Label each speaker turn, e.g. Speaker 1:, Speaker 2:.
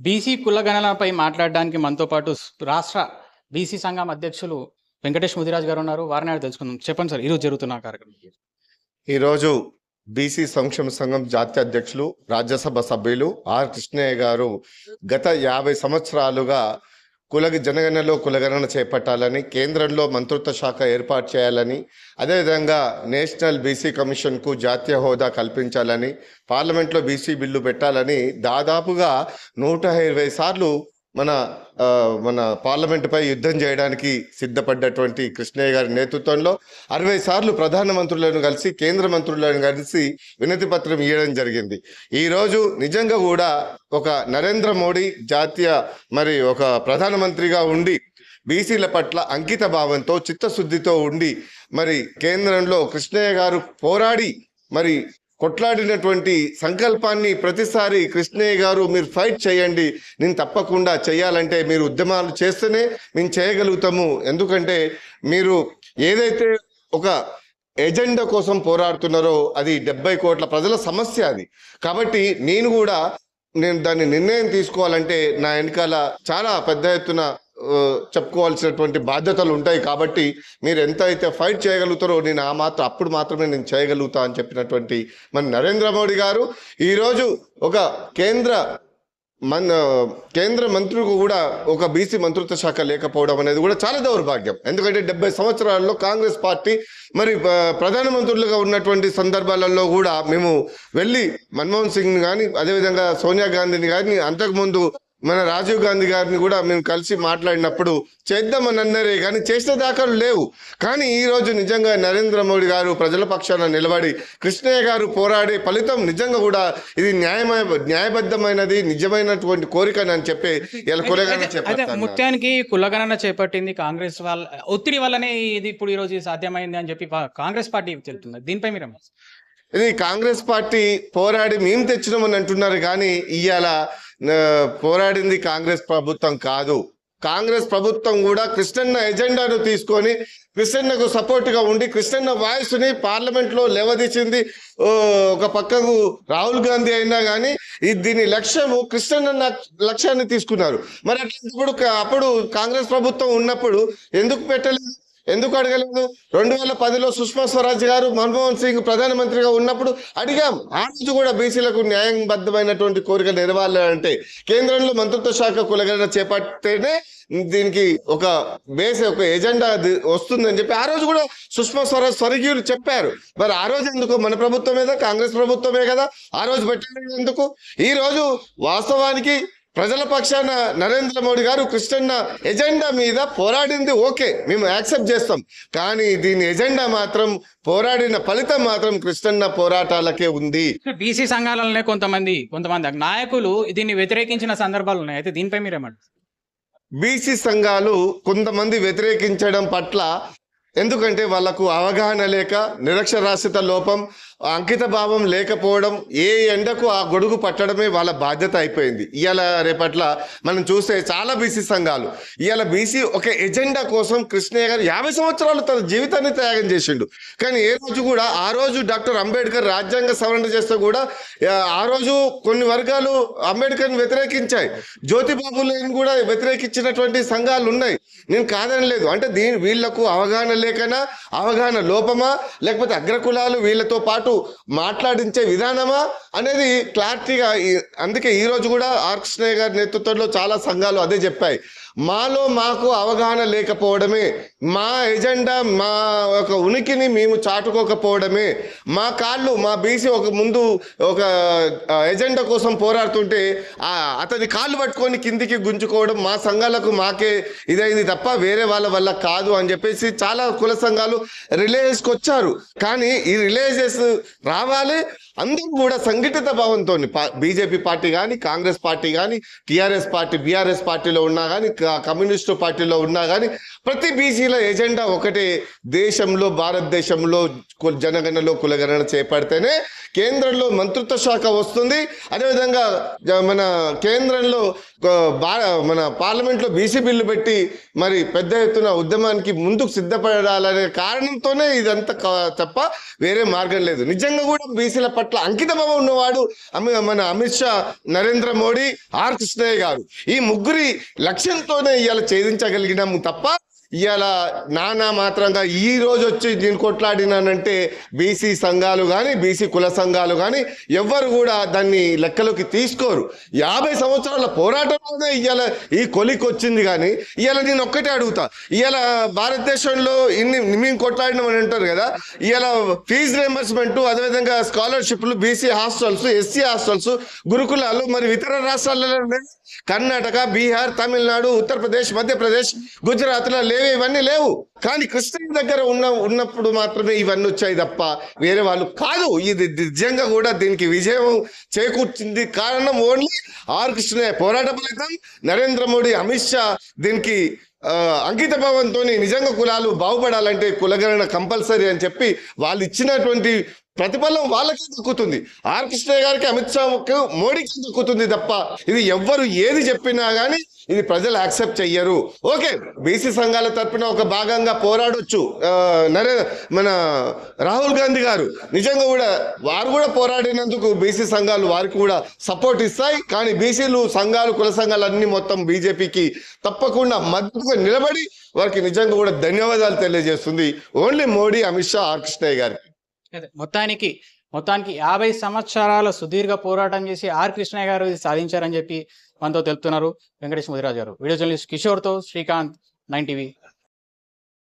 Speaker 1: BC కులగణనపై మాట్లాడడానికి మనతో పాటు రాష్ట్ర బీసీ సంఘం అధ్యక్షులు వెంకటేష్ ముదిరాజ్ గారు ఉన్నారు. వారిని తెలుసుకుందాం. చెప్పండి సార్ ఈరోజు జరుగుతున్న కార్యక్రమం.
Speaker 2: ఈరోజు బీసీ సంక్షేమ సంఘం జాతీయ అధ్యక్షులు రాజ్యసభ సభ్యులు ఆర్ కృష్ణయ్య గారు గత యాభై సంవత్సరాలుగా కులగ జనగణనలో కులగణన చేపట్టాలని కేంద్రంలో మంత్రిత్వ శాఖ ఏర్పాటు చేయాలని అదేవిధంగా నేషనల్ బీసీ కమిషన్కు జాతీయ హోదా కల్పించాలని పార్లమెంట్లో బీసీ బిల్లు పెట్టాలని దాదాపుగా నూట ఇరవై సార్లు మన మన పార్లమెంటుపై యుద్ధం చేయడానికి సిద్ధపడ్డటువంటి కృష్ణయ్య గారి నేతృత్వంలో అరవై సార్లు ప్రధానమంత్రులను కలిసి కేంద్ర మంత్రులను కలిసి వినతి పత్రం ఇవ్వడం జరిగింది. ఈరోజు నిజంగా కూడా ఒక నరేంద్ర మోడీ జాతీయ మరి ఒక ప్రధానమంత్రిగా ఉండి బీసీల పట్ల అంకిత భావంతో చిత్తశుద్ధితో ఉండి మరి కేంద్రంలో కృష్ణయ్య గారు పోరాడి మరి కొట్లాడినటువంటి సంకల్పాన్ని ప్రతిసారి కృష్ణయ్య గారు మీరు ఫైట్ చేయండి. నేను తప్పకుండా చేయాలంటే మీరు ఉద్యమాలు చేస్తేనే మేము చేయగలుగుతాము. ఎందుకంటే మీరు ఏదైతే ఒక ఎజెండా కోసం పోరాడుతున్నారో అది డెబ్బై కోట్ల ప్రజల సమస్య అది. కాబట్టి నేను కూడా నేను దాన్ని నిర్ణయం తీసుకోవాలంటే నా వెనకాల చాలా పెద్ద ఎత్తున చెప్పుకోవాల్సినటువంటి బాధ్యతలు ఉంటాయి కాబట్టి మీరు ఎంత అయితే ఫైట్ చేయగలుగుతారో నేను ఆ మాత్రం అప్పుడు మాత్రమే నేను చేయగలుగుతా అని చెప్పినటువంటి మన నరేంద్ర మోడీ గారు. ఈరోజు ఒక కేంద్ర మన కేంద్ర మంత్రులకు కూడా ఒక బీసీ మంత్రిత్వ శాఖ లేకపోవడం అనేది కూడా చాలా దౌర్భాగ్యం. ఎందుకంటే డెబ్బై సంవత్సరాల్లో కాంగ్రెస్ పార్టీ మరి ప్రధానమంత్రులుగా ఉన్నటువంటి సందర్భాలలో కూడా మేము వెళ్ళి మన్మోహన్ సింగ్ కానీ అదేవిధంగా సోనియా గాంధీని కానీ అంతకుముందు మన రాజీవ్ గాంధీ గారిని కూడా మేము కలిసి మాట్లాడినప్పుడు చేద్దామని అన్నారే కానీ చేసిన దాఖలు లేవు. కానీ ఈ రోజు నిజంగా నరేంద్ర మోడీ గారు ప్రజల పక్షాన నిలబడి కృష్ణయ్య గారు పోరాడే ఫలితం నిజంగా కూడా ఇది న్యాయమయ న్యాయబద్ధమైనది నిజమైనటువంటి కోరిక అని చెప్పి ఇలా చెప్పారు
Speaker 1: ముఖ్యానికి కులగణన చేపట్టింది కాంగ్రెస్ వాళ్ళ ఒత్తిడి వల్లనే ఇది ఇప్పుడు ఈ రోజు సాధ్యమైంది అని చెప్పి కాంగ్రెస్ పార్టీ చెప్తుంది. దీనిపై మీరు
Speaker 2: ఇది కాంగ్రెస్ పార్టీ పోరాడి మేము తెచ్చినామని అంటున్నారు కానీ ఇవాళ పోరాడింది కాంగ్రెస్ ప్రభుత్వం కాదు. కాంగ్రెస్ ప్రభుత్వం కూడా కృష్ణన్న ఎజెండాను తీసుకొని కృష్ణన్నకు సపోర్ట్గా ఉండి కృష్ణన్న వాయిస్ని పార్లమెంట్లో లేవదీసింది ఒక పక్కకు రాహుల్ గాంధీ అయినా కానీ దీని లక్ష్యము కృష్ణన్న లక్ష్యాన్ని తీసుకున్నారు. మరి అట్లాంటప్పుడు అప్పుడు కాంగ్రెస్ ప్రభుత్వం ఉన్నప్పుడు ఎందుకు పెట్టలేదు? ఎందుకు అడగలేదు? రెండు వేల పదిలో సుష్మా స్వరాజ్ గారు మన్మోహన్ సింగ్ ప్రధానమంత్రిగా ఉన్నప్పుడు అడిగాం. ఆ రోజు కూడా బీసీలకు న్యాయబద్ధమైనటువంటి కోరిక నెరవేరాలంటే కేంద్రంలో మంత్రిత్వ శాఖ కులగణన చేపడితేనే దీనికి ఒక బేస్ ఒక ఎజెండా వస్తుందని చెప్పి ఆ రోజు కూడా సుష్మా స్వరాజ్ స్వర్గీయులు చెప్పారు. మరి ఆ రోజు ఎందుకు? మన ప్రభుత్వమే కాంగ్రెస్ ప్రభుత్వమే కదా. ఆ రోజు పెట్టలేదు ఎందుకు? ఈ రోజు వాస్తవానికి ప్రజల పక్షాన నరేంద్ర మోడీ గారు కృష్ణన్న ఎజెండా మీద పోరాడింది ఓకే మేము యాక్సెప్ట్ చేస్తాం. కానీ దీని ఎజెండా మాత్రం పోరాడిన ఫలితం మాత్రం కృష్ణన్న పోరాటాలకే ఉంది.
Speaker 1: బీసీ సంఘాలలోనే కొంతమంది కొంతమంది నాయకులు దీన్ని వ్యతిరేకించిన సందర్భాలు ఉన్నాయి. అయితే దీనిపై మీరేమంటారు
Speaker 2: బీసీ సంఘాలు కొంతమంది వ్యతిరేకించడం పట్ల ఎందుకంటే వాళ్ళకు అవగాహన లేక నిరక్షరాస్యత లోపం అంకిత భావం లేకపోవడం ఏ ఎండకు ఆ గొడుగు పట్టడమే వాళ్ళ బాధ్యత అయిపోయింది. ఇవాళ రేపట్ల మనం చూస్తే చాలా బీసీ సంఘాలు. ఇవాళ బీసీ ఒక ఎజెండా కోసం కృష్ణయ్య గారు యాభై సంవత్సరాలు తన జీవితాన్ని త్యాగం చేసిండు. కానీ ఏ రోజు కూడా ఆ రోజు డాక్టర్ అంబేద్కర్ రాజ్యాంగ సవరణ చేస్తే కూడా ఆ, రోజు కొన్ని వర్గాలు అంబేద్కర్ని వ్యతిరేకించాయి. జ్యోతిబాబులను కూడా వ్యతిరేకించినటువంటి సంఘాలు ఉన్నాయి. నేను కాదని లేదు. అంటే దీని వీళ్ళకు అవగాహన లేకనా? అవగాహన లోపమా? లేకపోతే అగ్రకులాలు వీళ్ళతో పాటు మాట్లాడించే విధానమా అనేది క్లారిటీగా అందుకే ఈరోజు కూడా ఆర్ కృష్ణయ్య గారి నేతృత్వంలో చాలా సంఘాలు అదే చెప్పాయి. మాలో మాకు అవగాహన లేకపోవడమే. మా ఎజెండా మా ఒక ఉనికిని మేము చాటుకోకపోవడమే. మా కాళ్ళు మా బీసీ ఒక ముందు ఒక ఎజెండా కోసం పోరాడుతుంటే అతని కాళ్ళు పట్టుకొని కిందికి గుంజుకోవడం మా సంఘాలకు మాకే ఇదైంది తప్ప వేరే వాళ్ళ వల్ల కాదు అని చెప్పేసి చాలా కుల సంఘాలు రిలేజెస్కి వచ్చారు. కానీ ఈ రిలేజెస్ రావాలి. అందరూ కూడా సంఘటిత భావంతో బీజేపీ పార్టీ కానీ కాంగ్రెస్ పార్టీ కానీ టీఆర్ఎస్ పార్టీ బీఆర్ఎస్ పార్టీలో ఉన్నా కానీ కమ్యూనిస్టు పార్టీలో ఉన్నా కానీ ప్రతి బీసీల ఎజెండా ఒకటే. దేశంలో భారతదేశంలో జనగణలో కులగణన చేపడితేనే కేంద్రంలో మంత్రిత్వ శాఖ వస్తుంది. అదేవిధంగా మన కేంద్రంలో బా మన పార్లమెంట్లో బీసీ బిల్లు పెట్టి మరి పెద్ద ఎత్తున ఉద్యమానికి ముందుకు సిద్ధపడాలనే కారణంతోనే ఇదంతా తప్ప వేరే మార్గం లేదు. నిజంగా కూడా బీసీల పట్ల అంకితభావం ఉన్నవాడు మన అమిత్ షా నరేంద్ర మోడీ ఆర్ కృష్ణయ్య గారు. ఈ ముగ్గురి లక్ష్యంతో లక్ష్యంతోనే ఇవాళ ఛేదించగలిగినాము తప్ప ఇవాళ నానా మాత్రంగా ఈ రోజు వచ్చి నేను కొట్లాడినానంటే బీసీ సంఘాలు కానీ బీసీ కుల సంఘాలు కానీ ఎవ్వరు కూడా దాన్ని లెక్కలోకి తీసుకోరు. యాభై సంవత్సరాల పోరాటంలోనే ఇవాళ ఈ కొలికి వచ్చింది కానీ ఇవాళ నేను ఒక్కటే అడుగుతా. ఇవాళ భారతదేశంలో ఇన్ని మేము కొట్లాడినామని అంటారు కదా ఇవాళ ఫీజు రియంబర్స్మెంట్ అదేవిధంగా స్కాలర్షిప్లు బీసీ హాస్టల్స్ ఎస్సీ హాస్టల్స్ గురుకులాలు మరి ఇతర రాష్ట్రాలలో కర్ణాటక బీహార్ తమిళనాడు ఉత్తరప్రదేశ్ మధ్యప్రదేశ్ గుజరాత్లో లేవు. లేవు ఇవన్నీ లేవు. కానీ కృష్ణ దగ్గర ఉన్న ఉన్నప్పుడు మాత్రమే ఇవన్నీ వచ్చాయి తప్ప వేరే వాళ్ళు కాదు. ఇది నిజంగా కూడా దీనికి విజయం చేకూర్చింది. కారణం ఓన్లీ ఆర్ కృష్ణయ్య పోరాట ఫలితం నరేంద్ర మోడీ అమిత్ షా దీనికి అంకిత భావంతో నిజంగా కులాలు బాగుపడాలంటే కులగణన కంపల్సరీ అని చెప్పి వాళ్ళు ఇచ్చినటువంటి ప్రతిఫలం వాళ్ళకే దక్కుతుంది. ఆర్. కృష్ణ గారికి అమిత్ షాకు మోడీకి దక్కుతుంది తప్ప ఇది ఎవ్వరు ఏది చెప్పినా గానీ ఇది ప్రజలు యాక్సెప్ట్ చెయ్యరు. ఓకే బీసీ సంఘాల తరపున ఒక భాగంగా పోరాడొచ్చు. నరే మన రాహుల్ గాంధీ గారు. నిజంగా కూడా వారు కూడా పోరాడినందుకు బీసీ సంఘాలు వారికి కూడా సపోర్ట్ ఇస్తాయి. కానీ బీసీలు సంఘాలు కుల సంఘాలు అన్ని మొత్తం బీజేపీకి తప్పకుండా మద్దతుగా నిలబడి వారికి నిజంగా కూడా ధన్యవాదాలు తెలియజేస్తుంది. Only Modi Amit Shah R. Krishnaiah గారికి.
Speaker 1: మొత్తానికి మొత్తానికి యాభై సంవత్సరాల సుదీర్ఘ పోరాటం చేసి ఆర్ కృష్ణయ్య గారు ఇది సాధించారని చెప్పి మనతో తెలుపుతున్నారు వెంకటేష్ ముదిరాజు గారు. వీడియో జర్నలిస్ట్ కిషోర్తో శ్రీకాంత్ నైన్ టీవీ.